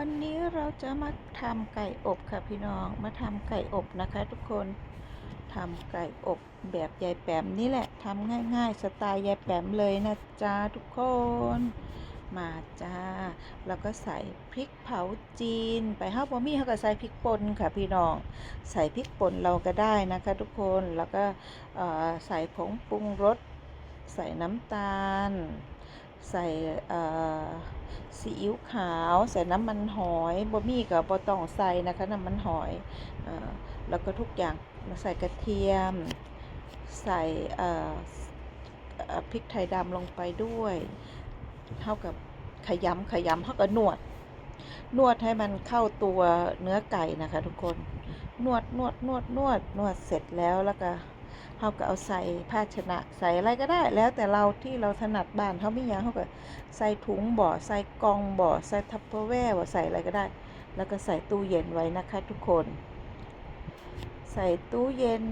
วันนี้เราจะมาทำไก่อบค่ะพี่น้อง มาทำไก่อบนะคะ ทุกคนทำไก่อบแบบยายแปมนี่แหละทำง่าย ๆ สไตล์ยายแปมเลยนะจ๊ะทุกคน มาจ้า แล้วก็ใส่พริกเผาจีน ไปห้าบะมี่เขาก็ใส่พริกป่นค่ะพี่น้อง ใส่พริกป่นเราก็ได้นะคะ ทุกคน แล้วก็ใส่ผงปรุงรส ใส่น้ำตาล ใส่ซีอิ๊วขาว ใส่น้ำมันหอยบะหมี่กับบะตองใส่นะคะน้ำมันหอยอแล้วก็ทุกอย่างมาใส่กระเทียม ใส่พริกไทยดำลงไปด้วยเท่ากับขยำขยำเท่ากับนวด นวดให้มันเข้าตัวเนื้อไก่นะคะทุกคนนวดนวดนวดนวดนวดเสร็จแล้วแล้วก็ เขาก็เอาใส่ภาชนะใส่อะไรก็ได้ แล้วแต่เราที่เราถนัดบ้านเขาไม่ยังเขาก็ใส่ถุงบ่อใส่กองบ่อใส่ทัพเปอร์แวร์บ่ใส่อะไรก็ได้ แล้วก็ใส่ตู้เย็นไว้นะคะทุกคน ใส่ตู้เย็น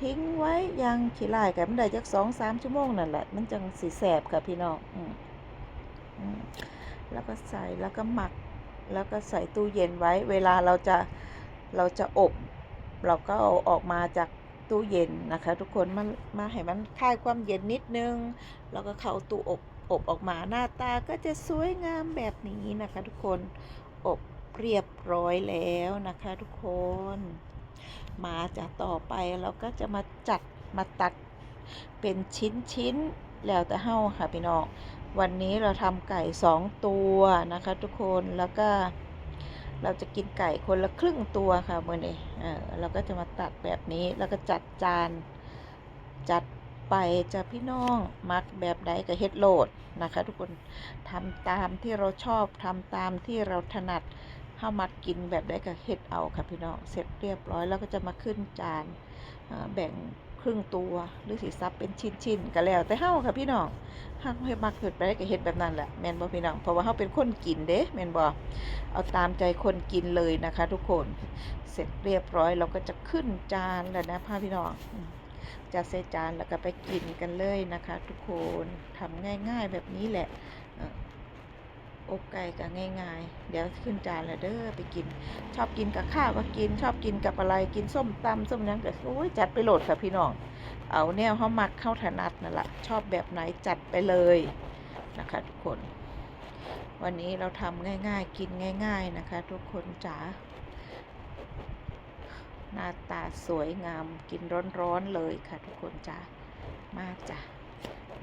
ทิ้งไว้ยังขี้ลายกันมันได้จักสองสามชั่วโมงนั่นแหละ มันจังสีแสบค่ะพี่น้องอืแล้วก็ใส่แล้วก็หมัก แล้วก็ใส่ตู้เย็นไว้ เวลาเราจะเราจะอบ เราก็เอาออกมาจาก ตู้เย็นนะคะ ทุกคนมามาให้มันคลายความเย็นนิดนึง แล้วก็เข้าตู้อบอบออกมาหน้าตาก็จะสวยงามแบบนี้นะคะ ทุกคนอบเรียบร้อยแล้วนะคะ ทุกคน มาจากต่อไปเราก็จะมาจัดมาตัดเป็นชิ้นชิ้นๆแล้วแต่เฮ้าค่ะพี่น้องวันนี้เราทำไก่สองตัวนะคะ ทุกคนแล้วก็ เราจะกินไก่คนละครึ่งตัวค่ะเมื่อนี้เออเราก็จะมาตัดแบบนี้แล้วก็จัดจาน จัดไปจะพี่น้องมักแบบใดก็เฮ็ดโหลดนะคะ ทุกคนทำตามที่เราชอบทำตามที่เราถนัดข้ามักกินแบบใดก็เฮ็ดเอาค่ะพี่น้องเสร็จเรียบร้อยแล้วก็จะมาขึ้นจานแบ่ง ครึ่งตัวหรือสีซับเป็นชิ้นๆก็แล้วแต่เฮาค่ะพี่น้องเฮาเฮ็ดมักเฮ็ดไปได้ก็เฮ็ดแบบนั้นแหละแม่นบ่พี่น้องเพราะว่าเฮาเป็นคนกินเด้แม่นบ่เอาตามใจคนกินเลยนะคะ ทุกคนเสร็จเรียบร้อยเราก็จะขึ้นจานแล้วนะพ่อพี่น้องจัดใส่จานแล้วก็ไปกินกันเลยนะคะ ทุกคนทำง่าย ๆแบบนี้แหละ อ่ออบไก่ก็ง่ายๆ เดี๋ยวขึ้นจานแล้วเด้อไปกิน ชอบกินกับข้าวก็กิน ชอบกินกับอะไรกินส้มตำส้มยังก็โอ้ยจัดไปโหลดค่ะพี่น้อง เอาแนวเขามักเข้าถนัดนั่นแหละชอบแบบไหนจัดไปเลยนะคะทุกคน วันนี้เราทำง่ายๆ กินง่าย ๆนะคะ ทุกคนจ๋าหน้าตาสวยงามกินร้อนๆเลยค่ะทุกคนจ๋ามากจ้ะ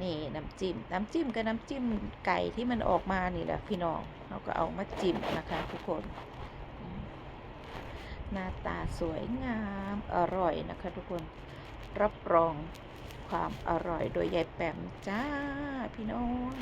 นี่น้ำจิ้มน้ำจิ้มกับน้ำจิ้มไก่ที่มันออกมานี่แหละพี่น้องเราก็เอามาจิ้มนะคะทุกคน หน้าตาสวยงามอร่อยนะคะทุกคนรับรองความอร่อยโดยยายแปมจ้าพี่น้อง